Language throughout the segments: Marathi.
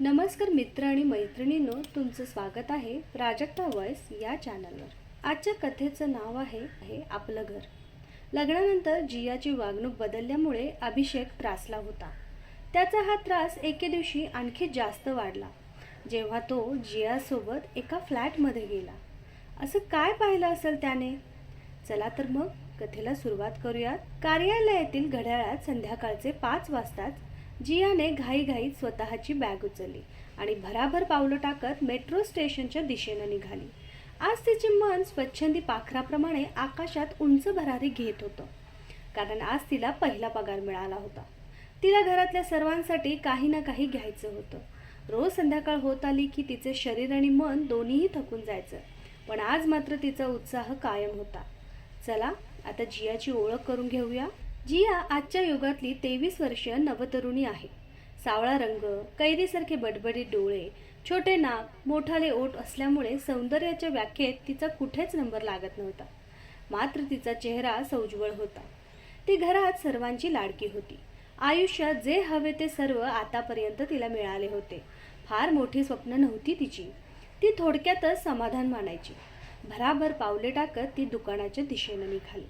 नमस्कार मित्र आणि मैत्रिणींनो तुमचं स्वागत आहे प्राजक्ता वॉइस या चॅनलवर आजच्या कथेचं नाव आहे हे आपलं घर. लग्नानंतर जियाची वागणूक बदलल्यामुळे अभिषेक त्रासला होता. त्याचा हा त्रास एके दिवशी आणखी जास्त वाढला जेव्हा तो जियासोबत एका फ्लॅटमध्ये गेला. असं काय पाहिलं असेल त्याने? चला तर मग कथेला सुरुवात करूयात. कार्यालयातील घड्याळात संध्याकाळचे पाच वाजताच जियाने घाईघाईत स्वतःची बॅग उचलली आणि भराभर पावलं टाकत मेट्रो स्टेशनच्या दिशेनं निघाली. आज तिचे मन स्वच्छंदी पाखराप्रमाणे आकाशात उंच भरारी घेत होतं. कारण आज तिला पहिला पगार मिळाला होता. तिला घरातल्या सर्वांसाठी काही ना काही घ्यायचं होतं. रोज संध्याकाळ होत आली की तिचे शरीर आणि मन दोन्हीही थकून जायचं. पण आज मात्र तिचा उत्साह कायम होता. चला आता जियाची ओळख करून घेऊया. जिया आजच्या युगातली तेवीस वर्षीय नवतरुणी आहे. सावळा रंग कैरीसारखे बडबडीत डोळे छोटे नाक मोठाले ओठ असल्यामुळे सौंदर्याच्या व्याख्येत तिचा कुठेच नंबर लागत नव्हता. मात्र तिचा चेहरा सौज्वळ होता. ती घरात सर्वांची लाडकी होती. आयुष्यात जे हवे ते सर्व आतापर्यंत तिला मिळाले होते. फार मोठी स्वप्न नव्हती तिची. ती थोडक्यातच समाधान मानायची. भराभर पावले टाकत ती दुकानाच्या दिशेनं निघाली.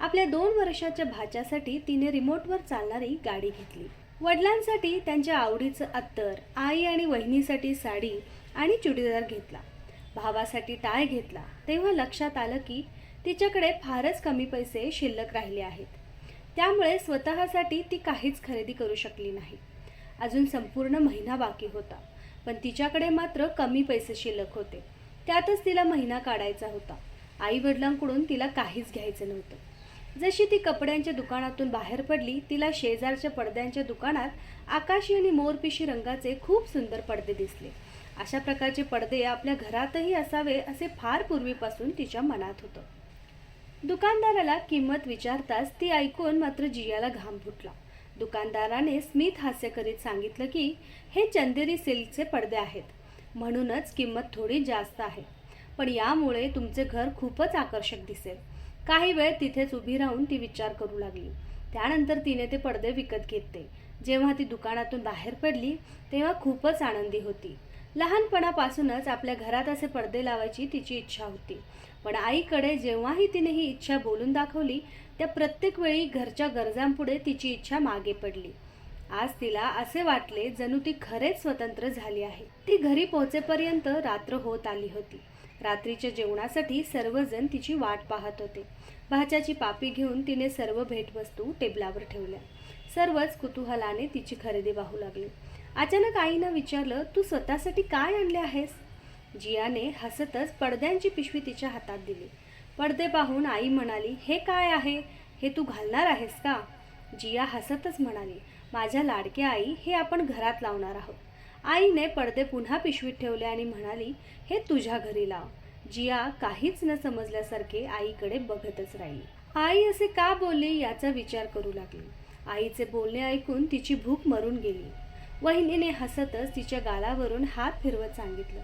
आपल्या दोन वर्षाच्या भाच्यासाठी तिने रिमोटवर चालणारी गाडी घेतली. वडिलांसाठी त्यांच्या आवडीचं अत्तर आई आणि वहिनीसाठी साडी आणि चुडीदार घेतला. भावासाठी टाय घेतला. तेव्हा लक्षात आलं की तिच्याकडे फारच कमी पैसे शिल्लक राहिले आहेत. त्यामुळे स्वतःसाठी ती काहीच खरेदी करू शकली नाही. अजून संपूर्ण महिना बाकी होता पण तिच्याकडे मात्र कमी पैसे शिल्लक होते. त्यातच तिला महिना काढायचा होता. आई वडिलांकडून तिला काहीच घ्यायचं नव्हतं. जशी ती कपड्यांच्या दुकानातून बाहेर पडली तिला शेजारच्या पडद्यांच्या दुकानात आकाशी आणि मोरपिशी रंगाचे खूप सुंदर पडदे दिसले. अशा प्रकारचे पडदे आपल्या घरातही असावे असे फार पूर्वीपासून तिच्या मनात होतं. दुकानदाराला किंमत विचारताच ती ऐकून मात्र जियाला घाम फुटला. दुकानदाराने स्मित हास्य करीत सांगितलं की हे चंदेरी सिल्कचे पडदे आहेत. म्हणूनच किंमत थोडी जास्त आहे. पण यामुळे तुमचे घर खूपच आकर्षक दिसेल. काही वेळ तिथेच उभी राहून ती विचार करू लागली. त्यानंतर तिने ते पडदे विकत घेतले. जेव्हा ती दुकानातून बाहेर पडली तेव्हा खूपच आनंदी होती. लहानपणापासूनच आपल्या घरात असे पडदे लावायची तिची इच्छा होती. पण आईकडे जेव्हाही तिने ही इच्छा बोलून दाखवली त्या प्रत्येक वेळी घरच्या गरजांपुढे तिची इच्छा मागे पडली. आज तिला असे वाटले जणू ती खरेच स्वतंत्र झाली आहे. ती घरी पोहोचेपर्यंत रात्र होत आली होती. रात्रीच्या जेवणासाठी सर्वजण तिची वाट पाहत होते. भाच्याची पापी घेऊन तिने सर्व भेटवस्तू टेबलावर ठेवल्या. सर्वच कुतूहलाने तिची खरेदी पाहू लागली. अचानक आईनं विचारलं तू स्वतःसाठी काय आणले आहेस? जियाने हसतच पडद्यांची पिशवी तिच्या हातात दिली. पडदे पाहून आई म्हणाली हे काय आहे? हे तू घालणार आहेस का? जिया हसतच म्हणाली माझ्या लाडक्या आई हे आपण घरात लावणार आहोत. आईने पडदे पुन्हा पिशवीत ठेवले आणि म्हणाली हे तुझ्या घरी लाव. जिया काहीच न समजल्यासारखे आईकडे बघतच राहिली. आई असे का बोलली याचा विचार करू लागली. आईचे बोलणे ऐकून तिची भूक मरून गेली. वहिनीने हसतच तिच्या गालावरून हात फिरवत सांगितलं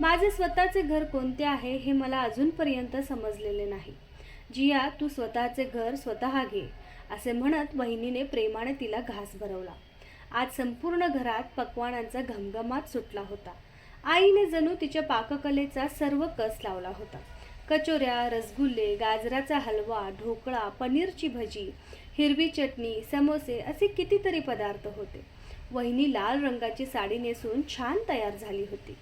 माझे स्वतःचे घर कोणते आहे हे मला अजूनपर्यंत समजलेले नाही. जिया तू स्वतःचे घर स्वतः घे असे म्हणत वहिनीने प्रेमाने तिला घास भरवला. आज संपूर्ण घरात पक्वानांचा घमघमाट सुटला होता. आईने जणू तिच्या पाककलेचा सर्व कस लावला होता. कचोऱ्या रसगुल्ले गाजराचा हलवा ढोकळा पनीरची भजी हिरवी चटणी समोसे असे कितीतरी पदार्थ होते. वहिनी लाल रंगाची साडी नेसून छान तयार झाली होती.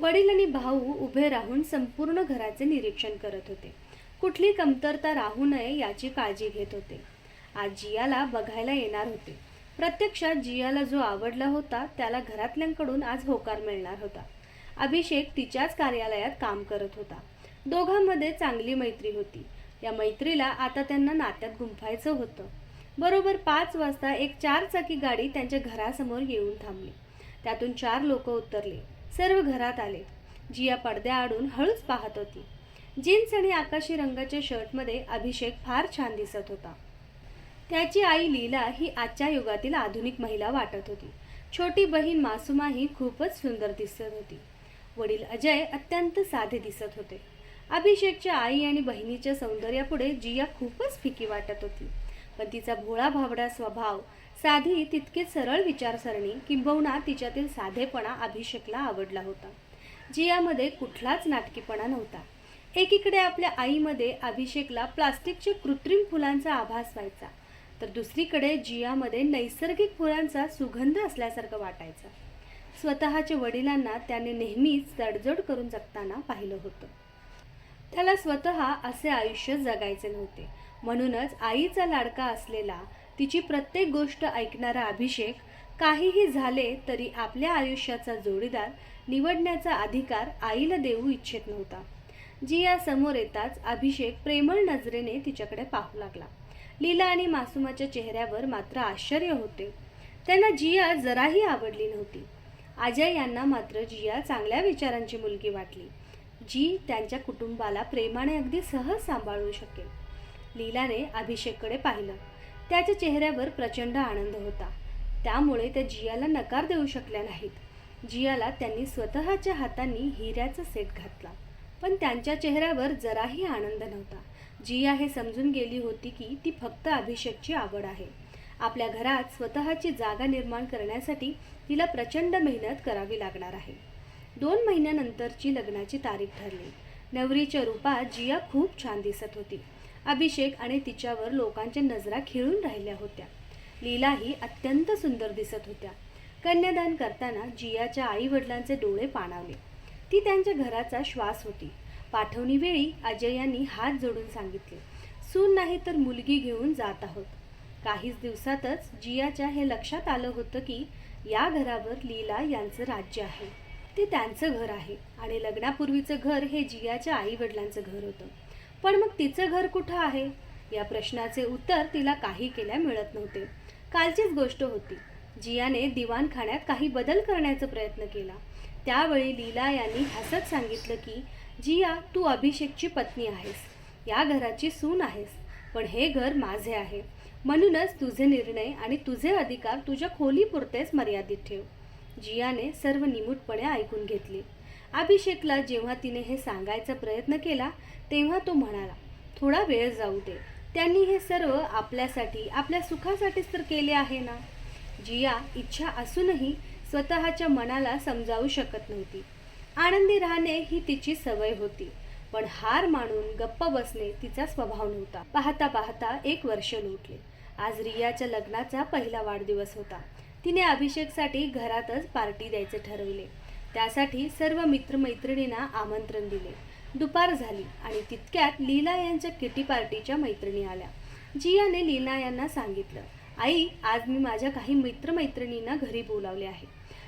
वडील आणि भाऊ उभे राहून संपूर्ण घराचे निरीक्षण करत होते. कुठली कमतरता राहू नये याची काळजी घेत होते. आज जियाला बघायला येणार होते. प्रत्यक्षात जियाला जो आवडला होता त्याला घरातल्यांकडून आज होकार मिळणार होता. अभिषेक तिच्याच कार्यालयात काम करत होता. दोघांमध्ये चांगली मैत्री होती. या मैत्रीला आता त्यांना नात्यात गुंफायचं होतं. बरोबर पाच वाजता एक चार चाकी गाडी त्यांच्या घरासमोर येऊन थांबली. त्यातून चार लोक उतरले. सर्व घरात आले. जिया पडद्याआडून हळूच पाहत होती. जीन्स आणि आकाशी रंगाच्या शर्टमध्ये अभिषेक फार छान दिसत होता. त्याची आई लीला ही आजच्या युगातील आधुनिक महिला वाटत होती. छोटी बहीण मासुमा ही खूपच सुंदर दिसत होती. वडील अजय अत्यंत साधे दिसत होते. अभिषेकच्या आई आणि बहिणीच्या सौंदर्यापुढे जिया खूपच फिकी वाटत होती. पण तिचा भोळा भाबडा स्वभाव साधी तितके सरळ विचारसरणी किंबहुना तिच्यातील साधेपणा अभिषेकला आवडला होता. जियामध्ये कुठलाच नाटकीपणा नव्हता. एकीकडे आपल्या आईमध्ये अभिषेकला प्लास्टिकच्या कृत्रिम फुलांचा आभास व्हायचा. तर दुसरीकडे जियामध्ये नैसर्गिक फुलांचा सुगंध असल्यासारखं वाटायचं. स्वतःच्या वडिलांना त्याने नेहमीच तडजोड करून जगताना पाहिलं होतं. त्याला स्वतः असे आयुष्य जगायचे नव्हते. म्हणूनच आईचा लाडका असलेला तिची प्रत्येक गोष्ट ऐकणारा अभिषेक काहीही झाले तरी आपल्या आयुष्याचा जोडीदार निवडण्याचा अधिकार आईला देऊ इच्छित नव्हता. जिया समोर येताच अभिषेक प्रेमळ नजरेने तिच्याकडे पाहू लागला. लीला आणि मासुमाच्या चेहऱ्यावर मात्र आश्चर्य होते. त्यांना जिया जराही आवडली नव्हती. अजय यांना मात्र जिया चांगल्या विचारांची मुलगी वाटली. जी त्यांच्या कुटुंबाला प्रेमाने अगदी सहज सांभाळू शकेल. लीलाने अभिषेककडे पाहिलं. त्याच्या चेहऱ्यावर प्रचंड आनंद होता. त्यामुळे त्या जियाला नकार देऊ शकल्या नाहीत. जियाला त्यांनी स्वतःच्या हातांनी हिऱ्याचा सेट घातला. पण त्यांच्या चेहऱ्यावर जराही आनंद नव्हता. जिया हे समजून गेली होती की ती फक्त अभिषेकची आवड आहे. आपल्या घरात स्वतःची जागा निर्माण करण्यासाठी तिला प्रचंड मेहनत करावी लागणार आहे. दोन महिन्यानंतरची लग्नाची तारीख ठरली. नवरीच्या रूपात जिया खूप छान दिसत होती. अभिषेक आणि तिच्यावर लोकांच्या नजरा खिळून राहिल्या होत्या. लीलाही अत्यंत सुंदर दिसत होत्या. कन्यादान करताना जियाच्या आई वडिलांचे डोळे पाणावले. ती त्यांच्या घराचा श्वास होती. पाठवणीवेळी अजय यांनी हात जोडून सांगितले सून नाही तर मुलगी घेऊन जात आहोत. काहीच दिवसातच जियाच्या हे लक्षात आलं होतं की या घरावर लीला यांचं राज्य आहे. ते त्यांचं घर आहे आणि लग्नापूर्वीचं घर हे जियाच्या आई वडिलांचं घर होतं. पण मग तिचं घर कुठं आहे? या प्रश्नाचे उत्तर तिला काही केल्या मिळत नव्हते. कालचीच गोष्ट होती. जियाने दिवाणखान्यात काही बदल करण्याचा प्रयत्न केला. त्यावेळी लीला यांनी हसत सांगितलं की जिया तू अभिषेकची पत्नी आहेस. या घराची सून आहेस पण हे घर माझे आहे. म्हणूनच तुझे निर्णय आणि तुझे अधिकार तुझ्या खोलीपुरतेच मर्यादित ठेव. जियाने सर्व निमूटपणे ऐकून घेतले. अभिषेकला जेव्हा तिने हे सांगायचा प्रयत्न केला तेव्हा तो म्हणाला थोडा वेळ जाऊ दे. त्यांनी हे सर्व आपल्यासाठी आपल्या सुखासाठीच तर केले आहे ना? जिया इच्छा असूनही स्वतःच्या मनाला समजावू शकत नव्हती. आनंदी राहणे ही तिची सवय होती. पण हार मानून गप्प बसणे तिचा स्वभाव नव्हता. पाहता पाहता एक वर्ष लोटले. आज रियाच्या लग्नाचा पहिला वाढदिवस होता. तिने अभिषेकसाठी घरातच पार्टी द्यायचे ठरवले. त्यासाठी सर्व मित्रमैत्रिणींना आमंत्रण दिले. दुपार झाली आणि तितक्यात लीला यांच्या किटी पार्टीच्या मैत्रिणी आल्या. जियाने लीला यांना सांगितलं आई आज मी माझ्या काही मित्रमैत्रिणींना घरी बोलावले आहे.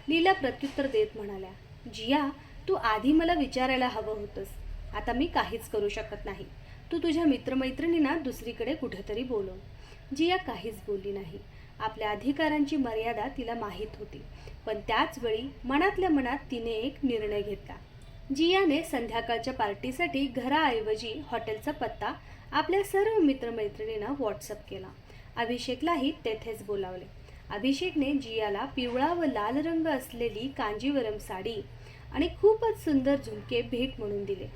लीला प्रत्युत्तर देत म्हणाल्या जिया तू आधी मला विचारायला हवं होतंस. आता मी काहीच करू शकत नाही. तू तुझ्या मित्रमैत्रिणींना दुसरीकडे कुठेतरी बोलव. जिया काहीच बोलली नाही. आपल्या अधिकारांची मर्यादा तिला माहीत होती. पण त्याचवेळी मनातल्या मनात तिने एक निर्णय घेतला. जियाने संध्याकाळच्या पार्टीसाठी घराऐवजी हॉटेलचा पत्ता आपल्या सर्व मित्रमैत्रिणींना व्हॉट्सअप केला. अभिषेकलाही तेथेच बोलावले. अभिषेकने जियाला पिवळा व लाल रंग असलेली कांजीवरम साडी आणि खूपच सुंदर झुमके भेट म्हणून दिले.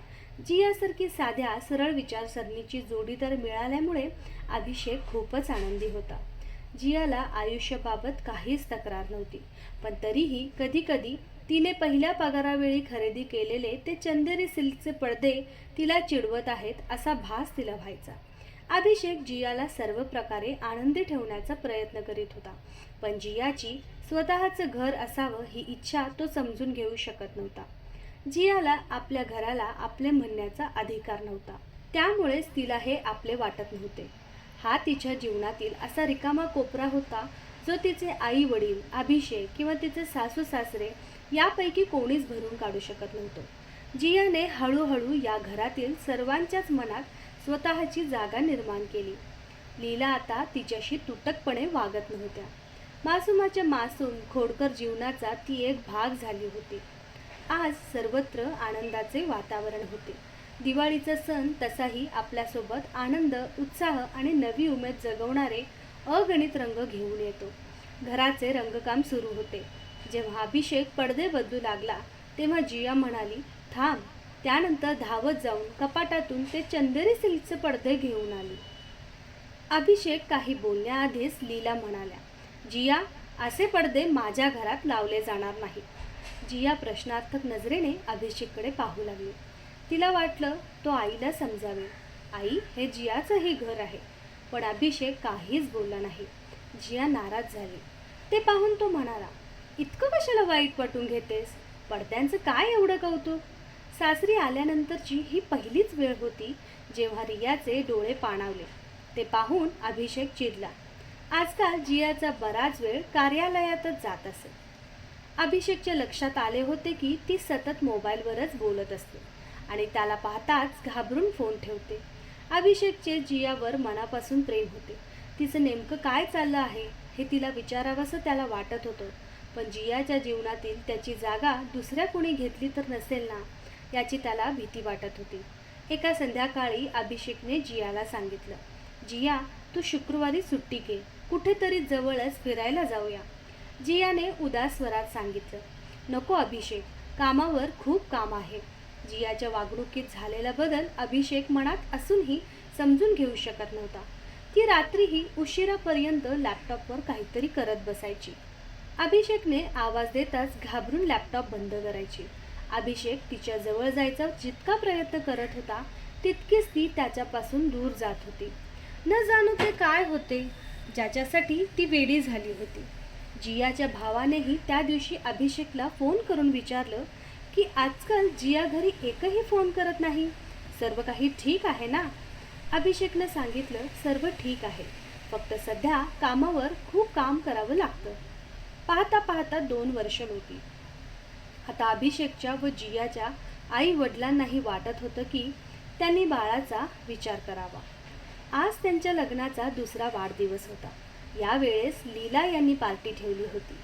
जियासारखी साध्या सरळ विचारसरणीची जोडीदार मिळाल्यामुळे अभिषेक खूपच आनंदी होता. जियाला आयुष्याबाबत काहीच तक्रार नव्हती. पण तरीही कधीकधी तिने पहिल्या पगारावेळी खरेदी केलेले ते चंदेरी सिल्कचे पडदे तिला चिडवत आहेत असा भास तिला व्हायचा. अभिषेक जियाला सर्व प्रकारे आनंदी ठेवण्याचा प्रयत्न करीत होता. पण जियाची स्वतःचं घर असावं ही इच्छा तो समजून घेऊ शकत नव्हता. जियाला आपल्या घराला आपले म्हणण्याचा अधिकार नव्हता. त्यामुळेच तिला हे आपले वाटत नव्हते. हा तिच्या जीवनातील असा रिकामा कोपरा होता जो तिचे आई वडील अभिषेक किंवा तिचे सासू सासरे यापैकी कोणीच भरून काढू शकत नव्हतं. जियाने हळूहळू या घरातील सर्वांच्याच मनात स्वतःची जागा निर्माण केली. लीला आता तिच्याशी तुटकपणे वागत नव्हत्या. मासुमाच्या मासूम खोडकर जीवनाचा ती एक भाग झाली होती. आज सर्वत्र आनंदाचे वातावरण होते. दिवाळीचा सण तसाही आपल्यासोबत आनंद उत्साह आणि नवी उमेद जगवणारे अगणित रंग घेऊन येतो. घराचे रंगकाम सुरू होते. जेव्हा अभिषेक पडदे बदलू लागला तेव्हा जिया म्हणाली थांब त्यानंतर धावत जाऊन कपाटातून ते चंदेरी सिल्कचे पडदे घेऊन आली. अभिषेक काही बोलण्याआधीच लीला म्हणाल्या जिया असे पडदे माझ्या घरात लावले जाणार नाही जिया प्रश्नार्थक नजरेने अभिषेककडे पाहू लागली. तिला वाटलं तो आईला समजावे आई हे जियाचंही घर आहे. पण अभिषेक काहीच बोलला नाही. जिया नाराज झाली. ते पाहून तो म्हणाला इतकं कशाला वाईट वाटून घेतेस? पडद्यांचं काय एवढं कौतुक? सासरी आल्यानंतरची ही पहिलीच वेळ होती जेव्हा रियाचे डोळे पाणावले. ते पाहून अभिषेक चिडला. आजकाल जियाचा बराच वेळ कार्यालयातच जात असे. अभिषेकच्या लक्षात आले होते की ती सतत मोबाईलवरच बोलत असते आणि त्याला पाहताच घाबरून फोन ठेवते. अभिषेकचे जियावर मनापासून प्रेम होते. तिचं नेमकं काय चाललं आहे हे तिला विचारावंसं त्याला वाटत होतं. पण जियाच्या जीवनातील त्याची जागा दुसऱ्या कोणी घेतली तर नसेल ना? याची त्याला भीती वाटत होती. एका संध्याकाळी अभिषेकने जियाला सांगितलं जिया तू शुक्रवारी सुट्टी घे. कुठेतरी जवळच फिरायला जाऊया. जियाने उदास स्वरात सांगितलं नको अभिषेक कामावर खूप काम आहे. जियाच्या वागणुकीत झालेला बदल अभिषेक मनात असूनही समजून घेऊ शकत नव्हता. ती रात्रीही उशिरापर्यंत लॅपटॉपवर काहीतरी करत बसायची. अभिषेकने आवाज देताच घाबरून लॅपटॉप बंद करायची. अभिषेक तिच्या जवळ जायचा जितका प्रयत्न करत होता तितकीच ती त्याच्यापासून दूर जात होती. न जाणू ते काय होते ज्याच्यासाठी ती वेडी झाली होती. जियाच्या भावानेही त्या दिवशी अभिषेकला फोन करून विचारलं की आजकाल जिया घरी एकही फोन करत नाही? सर्व काही ठीक आहे ना? अभिषेकनं सांगितलं सर्व ठीक आहे. फक्त सध्या कामावर खूप काम करावं लागतं. पाहता पाहता दोन वर्ष होती. आता अभिषेकच्या व जियाच्या आई वडिलांनाही वाटत होतं की त्यांनी बाळाचा विचार करावा. आज त्यांच्या लग्नाचा दुसरा वाढदिवस होता. यावेळेस लीला यांनी पार्टी ठेवली होती.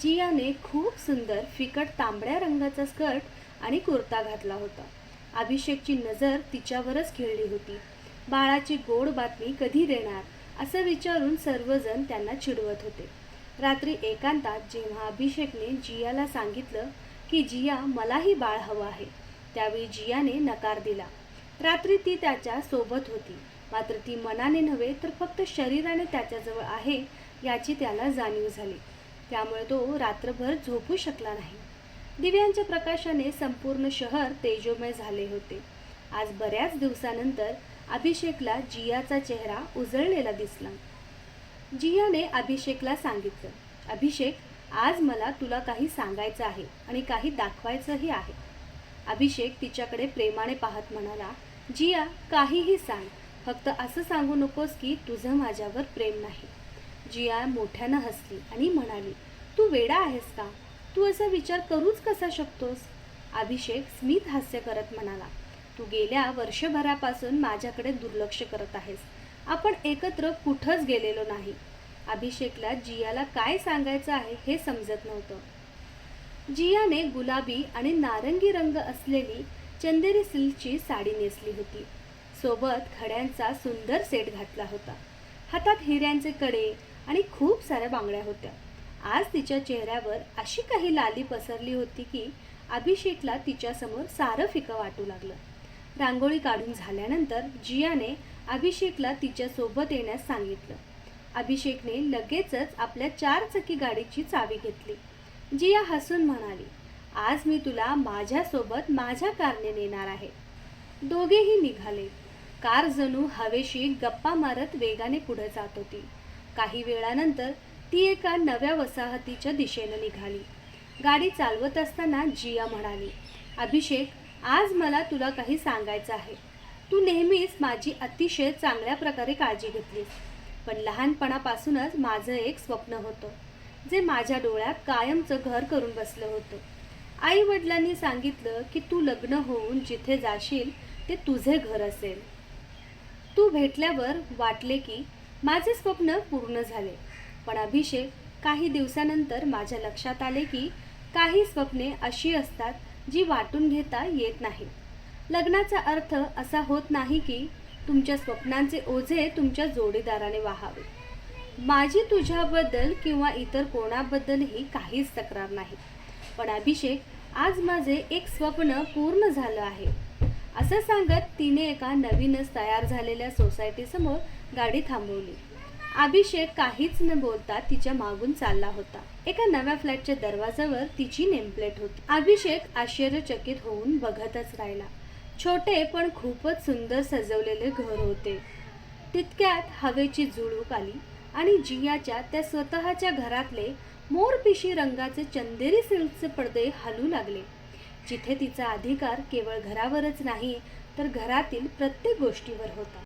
जियाने खूप सुंदर फिकट तांबड्या रंगाचा स्कर्ट आणि कुर्ता घातला होता. अभिषेकची नजर तिच्यावरच खेळली होती. बाळाची गोड बातमी कधी देणार असं विचारून सर्वजण त्यांना चिडवत होते. रात्री एकांतात जेव्हा अभिषेकने जियाला सांगितलं की जिया मलाही बाळ हवं आहे. त्यावेळी जियाने नकार दिला. रात्री ती त्याच्या सोबत होती. मात्र ती मनाने नव्हे तर फक्त शरीराने त्याच्याजवळ आहे याची त्याला जाणीव झाली. त्यामुळे तो रात्रभर झोपू शकला नाही. दिव्यांच्या प्रकाशाने संपूर्ण शहर तेजोमय झाले होते. आज बऱ्याच दिवसानंतर अभिषेकला जियाचा चेहरा उजळलेला दिसला. जियाने अभिषेकला सांगितलं अभिषेक आज मला तुला काही सांगायचं आहे आणि काही दाखवायचंही आहे. अभिषेक तिच्याकडे प्रेमाने पाहत म्हणाला जिया काहीही सांग. फक्त असं सांगू नकोस की तुझं माझ्यावर प्रेम नाही. जिया मोठ्यानं हसली आणि म्हणाली तू वेडा आहेस का? तू असा विचार करूच कसा शकतोस? अभिषेक स्मित हास्य करत म्हणाला तू गेल्या वर्षभरापासून माझ्याकडे दुर्लक्ष करत आहेस. आपण एकत्र कुठंच गेलेलो नाही. अभिषेकला जियाला काय सांगायचं आहे हे समजत नव्हतं. जियाने गुलाबी आणि नारंगी रंग असलेली चंदेरी सिल्कची साडी नेसली होती. सोबत खड्यांचा सुंदर सेट घातला होता. हातात हिऱ्यांचे कडे आणि खूप साऱ्या बांगड्या होत्या. आज तिच्या चेहऱ्यावर अशी काही लाली पसरली होती की अभिषेकला तिच्यासमोर सारं फिकं वाटू लागलं. रांगोळी काढून झाल्यानंतर जियाने अभिषेकला तिच्यासोबत येण्यास सांगितलं. अभिषेकने लगेचच आपल्या चार चाकी गाडीची चावी घेतली. जिया हसून म्हणाली आज मी तुला माझ्यासोबत माझ्या कारने नेणार आहे. दोघेही निघाले. कार जणू हवेशी गप्पा मारत वेगाने पुढे जात होती. काही वेळानंतर ती एका नव्या वसाहतीच्या दिशेनं निघाली. गाडी चालवत असताना जिया म्हणाली अभिषेक आज मला तुला काही सांगायचं आहे. तू नेहमीच माझी अतिशय चांगल्या प्रकारे काळजी घेतलीस. पण लहानपणापासूनच माझं एक स्वप्न होतं जे माझ्या डोळ्यात कायमचं घर करून बसलं होतं. आई वडिलांनी सांगितलं की तू लग्न होऊन जिथे जाशील ते तुझे घर असेल. तू भेटल्यावर वाटले की माझे स्वप्न पूर्ण झाले पण अभिषेक काही दिवसानंतर माझ्या लक्षात आले की काही स्वप्ने अशी असतात जी वाटून घेता येत नाहीत. लग्नाचा अर्थ असा होत नाही की तुमच्या स्वप्नांचे ओझे तुमच्या जोडीदाराने वाहावे. माझी तुझ्याबद्दल किंवा इतर कोणाबद्दलही काहीच तक्रार नाही. पण अभिषेक आज माझे एक स्वप्न पूर्ण झालं आहे. असं सांगत तिने एका नवीनच तयार झालेल्या सोसायटीसमोर गाडी थांबवली. अभिषेक काहीच न बोलता तिच्या मागून चालला होता. एका नव्या फ्लॅटच्या दरवाजावर तिची नेमप्लेट होती. अभिषेक आश्चर्यचकित होऊन बघतच राहिला. छोटे पण खूपच सुंदर सजवलेले घर होते. तितक्यात हवेची जुळूक आली आणि जियाच्या त्या स्वतःच्या घरातले मोरपिशी रंगाचे चंदेरी सिल्कचे पडदे हलू लागले. जिथे तिचा अधिकार केवळ घरावरच नाही तर घरातील प्रत्येक गोष्टीवर होता.